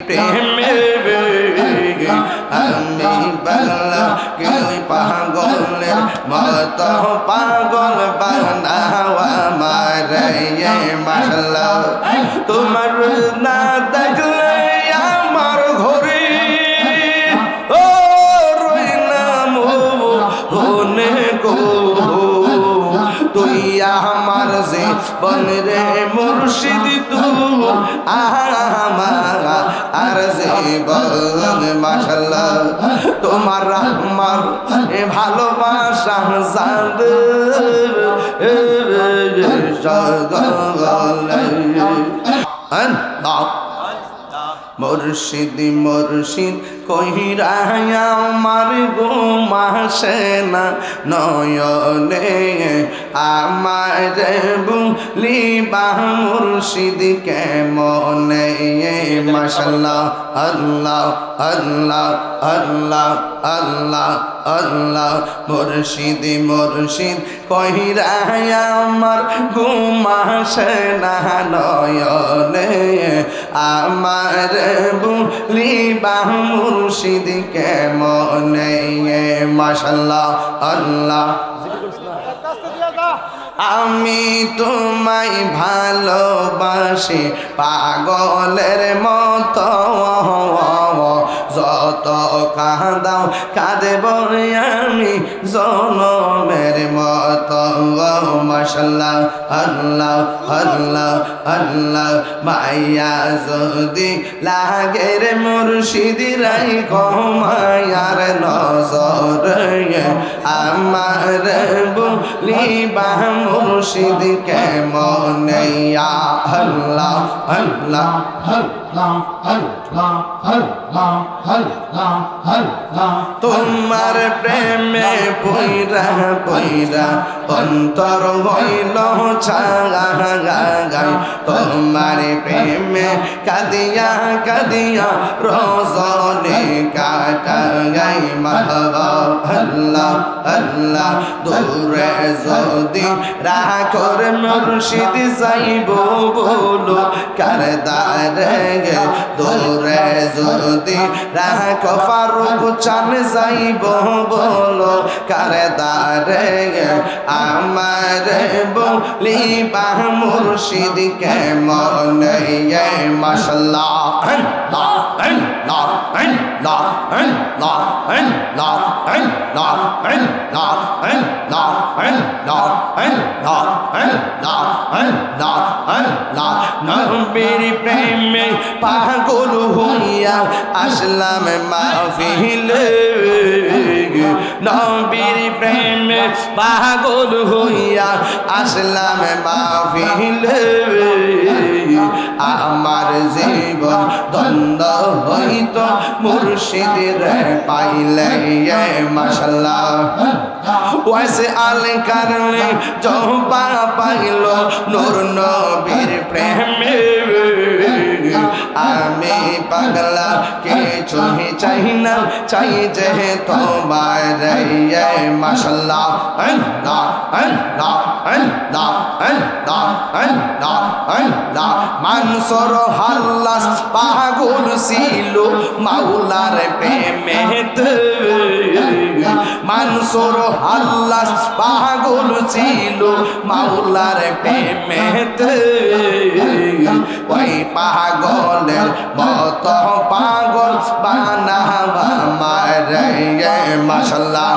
প্রেমের বেগে আমি বাংলা গেলি পাগলের মত পাগল বানাও আমার মাল্লা তোমার না তুই আমার যে বনরে মুর্শিদ তু আমার, আর যে বন মাশাল্লাহ, তোমার আমার এ ভালোবাসা জাদ আল্লাহ মুর্শিদ মুর্শিদ কহিরা আমার ঘুমাসে না নয়নে আমার বুলি বা মুর্শিদ কেমনে? মাশাল্লাহ আল্লাহ আল্লাহ আল্লাহ আল্লাহ আল্লাহ, মুর্শিদ মুর্শিদ কহিরা আমার ঘুমাসে না নয়নে আমার বুলি বা মুর্শিদ কেমনে? মাশাল্লাহ আল্লাহ। আমি তোমায় ভালোবাসি পাগলের মতো। যত কাঁদাও কাঁদেব আমি জনমের মত। মশাল্লাহ, আল্লাহ আল্লাহ আল্লাহ। মাইয়া যদি লাগে রে রাই কমায়ার নজর আমার বলি বা মুর্শিদ কেমন? আল্লাহ আল্লাহ, তোমার প্রেমে পইরা পইরা অন্তর হইল ছাগাই তোমার প্রেমে কাদিয়া কাদিয়া রজনে কাটা গাই মাহবা, আল্লাহ আল্লাহ দূরে যদি রাখর মুর্শিদ যাইব বলো কারদারে গে? দূরে যদি রাখ ফারুক চান যাইব বলো কারদারে গে? আমার বলি বা মুর্শিদ কেমন? মাসাল্লাহ আল্লাহ। নবীর প্রেমে পাগল হইয়া আসলাম মাহফিলে। নবীর প্রেমে পাগল হইয়া আসলাম মাহফিলে। আমার জীবন দ্বন্দ্ব হইত, মুর্শিদের পাইলে মাসাল্লাহ ওয়াসে আল কারণে জহবা পাইল নূর নবীর প্রেমে। আমি পাগলা কিছু চাই না, চাই যে তোমার মাসাল্লাহ আল্লাহ আল্লাহ আল্লাহ আল্লাহ আল্লাহ আল্লাহ। মানসর হাল্লাস পাগল ছিল মাওলার প্রেমেতে। মানসর হাল্লাস পাগল ছিল মাওলার প্রেমেতে। ওই পাগলের মত পাগল বানাবা মারে মাসাল্লাহ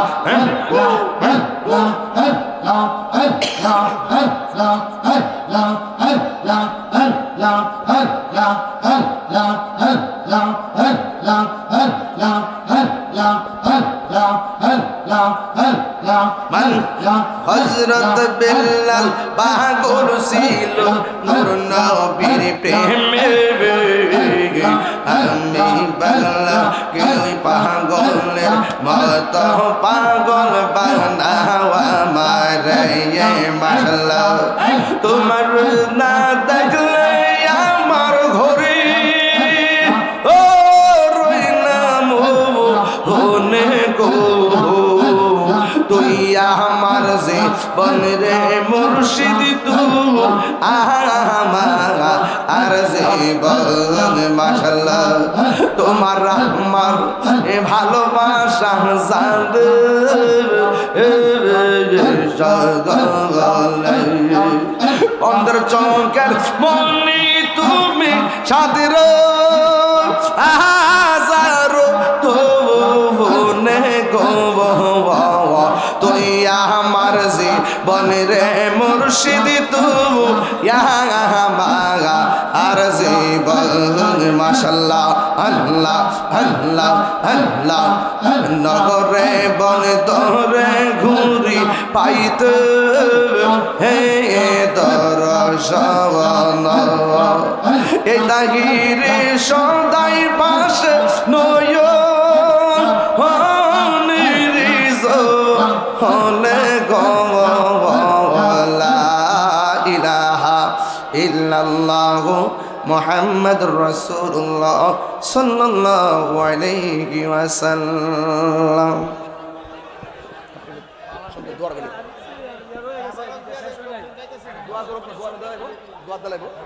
হজরত বেল্লাল বাহাদুর ছিল নূর নবীর প্রেমে। আমি বাংলা কেউই পাগলের মত পাগল বানাওয়া মারে মাসাল্লাহ তোমার না দেখলে আমার যে বনরে মুর্শিদ তু আমার আর জীবন মাশাল্লাহ তোমার আমার ভালোবাসা অন্তর চৌকের মনি তুমি সাদের। রে মুর্শিদ তু মাগা আর জীবন মাশাল্লাহ, আল্লাহ আল্লাহ আল্লাহ, নগরে বন তোরে ঘুরি পাইতে, হে দর্শন এই তাহিরে সদাই পাশে নয় হলে গলা ইল্লাল্লাহ মোহাম্মদ রসুল্লাহ সাল্লাল্লাহু আলাইহি দোয়া